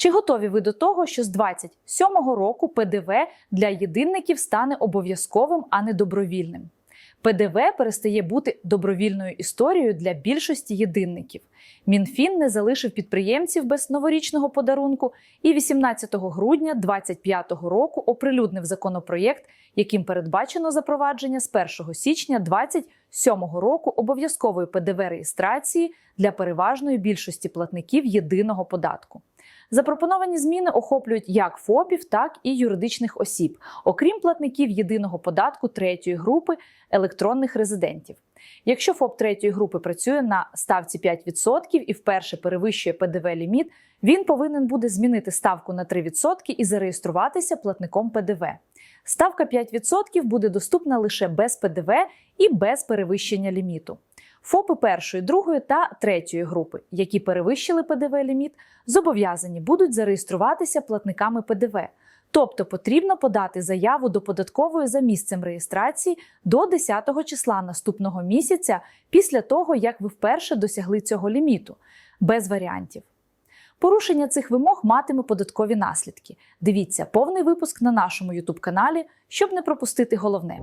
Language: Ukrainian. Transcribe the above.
Чи готові ви до того, що з 27-го року ПДВ для єдинників стане обов'язковим, а не добровільним? ПДВ перестає бути добровільною історією для більшості єдинників. Мінфін не залишив підприємців без новорічного подарунку і 18 грудня 2025 року оприлюднив законопроєкт, яким передбачено запровадження з 1 січня 2027 року обов'язкової ПДВ реєстрації для переважної більшості платників єдиного податку. Запропоновані зміни охоплюють як ФОПів, так і юридичних осіб, окрім платників єдиного податку третьої групи електронних резидентів. Якщо ФОП третьої групи працює на ставці 5% і вперше перевищує ПДВ ліміт, він повинен буде змінити ставку на 3% і зареєструватися платником ПДВ. Ставка 5% буде доступна лише без ПДВ і без перевищення ліміту. ФОПи першої, другої та третьої групи, які перевищили ПДВ ліміт, зобов'язані будуть зареєструватися платниками ПДВ. Тобто потрібно подати заяву до податкової за місцем реєстрації до 10 числа наступного місяця після того, як ви вперше досягли цього ліміту, без варіантів. Порушення цих вимог матиме податкові наслідки. Дивіться повний випуск на нашому YouTube каналі, щоб не пропустити головне.